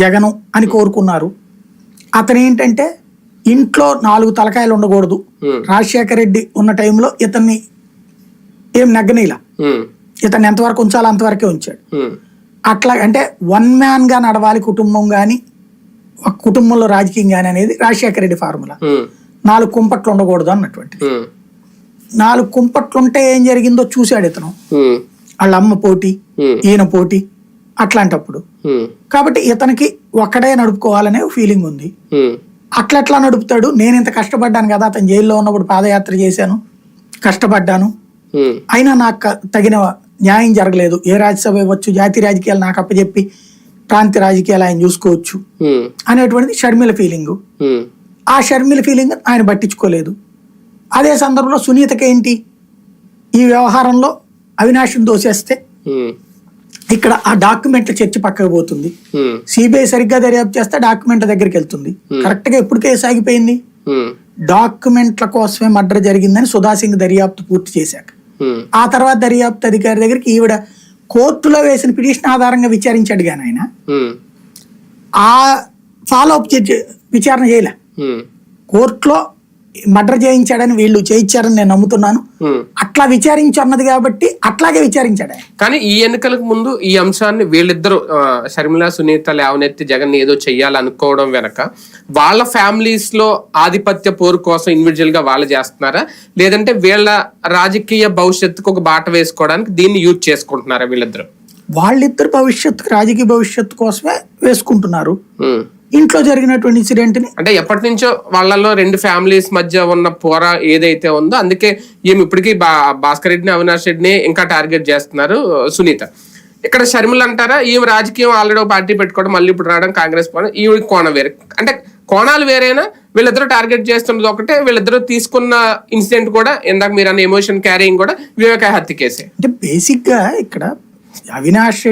జగను అని కోరుకున్నారు. అతను ఏంటంటే ఇంట్లో నాలుగు తలకాయలు ఉండకూడదు. రాజశేఖర రెడ్డి ఉన్న టైంలో ఇతన్ని ఏం నెగ్గనీలా. ఇతన్ని ఎంతవరకు ఉంచాలో అంతవరకే ఉంచాడు. అట్లా అంటే వన్ మ్యాన్గా నడవాలి కుటుంబం కానీ ఒక కుటుంబంలో రాజకీయం కానీ అనేది రాజశేఖర రెడ్డి ఫార్ములా. నాలుగు కుంపట్లు ఉండకూడదు అన్నటువంటి నాలుగు కుంపట్లు ఉంటే ఏం జరిగిందో చూశాడు ఇతను. వాళ్ళ అమ్మ పోటీ ఈయన పోటీ అట్లాంటప్పుడు. కాబట్టి ఇతనికి ఒక్కడే నడుపుకోవాలనే ఫీలింగ్ ఉంది. ఉమ్, అట్లా ఎట్లా నడుపుతాడు? నేను ఇంత కష్టపడ్డాను కదా అతను జైల్లో ఉన్నప్పుడు పాదయాత్ర చేశాను కష్టపడ్డాను. అయినా నాకు తగిన న్యాయం జరగలేదు. ఏ రాజ్యసభ ఇవ్వచ్చు జాతీయ రాజకీయాలు నాకు అప్పచెప్పి ప్రాంతీయ రాజకీయాలు ఆయన చూసుకోవచ్చు అనేటువంటిది షర్మిల ఫీలింగ్. ఆ షర్మిల ఫీలింగ్ ఆయన పట్టించుకోలేదు. అదే సందర్భంలో సునీతకి ఏంటి? ఈ వ్యవహారంలో అవినాష్ని దోసేస్తే ఇక్కడ ఆ డాక్యుమెంట్ల చర్చ పక్కకు పోతుంది. సిబిఐ సరిగ్గా దర్యాప్తు చేస్తే డాక్యుమెంట్ల దగ్గరికి వెళ్తుంది. కరెక్ట్గా ఎప్పుడు కేసు ఆగిపోయింది? డాక్యుమెంట్ల కోసమే మర్డర్ జరిగిందని సుధా సింగ్ దర్యాప్తు పూర్తి చేశాక. ఆ తర్వాత దర్యాప్తు అధికారి దగ్గరికి ఈవిడ కోర్టులో వేసిన పిటిషన్ ఆధారంగా విచారించాడు కానీ ఆయన. ఆ ఫాలో అప్ విచారణ చేయలే. కోర్టులో మర్డర్ చేయించాడని వీళ్ళు చేయించారని నేను నమ్ముతున్నాను. అట్లా విచారించి అన్నది కాబట్టి అట్లాగే విచారించాడు. కానీ ఈ ఎన్నికలకు ముందు ఈ అంశాన్ని వీళ్ళిద్దరు షర్మిల సునీత లేవనెత్తి జగన్ ఏదో చెయ్యాలనుకోవడం వెనక వాళ్ళ ఫ్యామిలీస్లో ఆధిపత్య పోరు కోసం ఇండివిజువల్గా వాళ్ళు చేస్తున్నారా? లేదంటే వీళ్ళ రాజకీయ భవిష్యత్తుకు ఒక బాట వేసుకోవడానికి దీన్ని యూజ్ చేసుకుంటున్నారా వీళ్ళిద్దరు? వాళ్ళిద్దరు భవిష్యత్తు రాజకీయ భవిష్యత్తు కోసమే వేసుకుంటున్నారు. ఇంట్లో జరిగినటువంటి ఇన్సిడెంట్ని అంటే ఎప్పటి నుంచో వాళ్ళలో రెండు ఫ్యామిలీస్ మధ్య ఉన్న పోర ఏదైతే ఉందో అందుకే ఈమె ఇప్పటికీ బా భాస్కర్ రెడ్డిని అవినాష్ రెడ్డిని ఇంకా టార్గెట్ చేస్తున్నారు సునీత. ఇక్కడ షర్మిల అంటారా? ఈమె రాజకీయం ఆల్రెడీ పార్టీ పెట్టుకోవడం మళ్ళీ ఇప్పుడు రావడం కాంగ్రెస్ పోవడం ఈమె కోణం వేరే. అంటే కోణాలు వేరేనా? వీళ్ళిద్దరూ టార్గెట్ చేస్తున్నది ఒకటే వీళ్ళిద్దరూ తీసుకున్న ఇన్సిడెంట్ కూడా ఇందాక మీరు అన్న ఎమోషన్ క్యారింగ్ కూడా వివేక హత్య కేసే. అంటే బేసిక్గా ఇక్కడ అవినాష్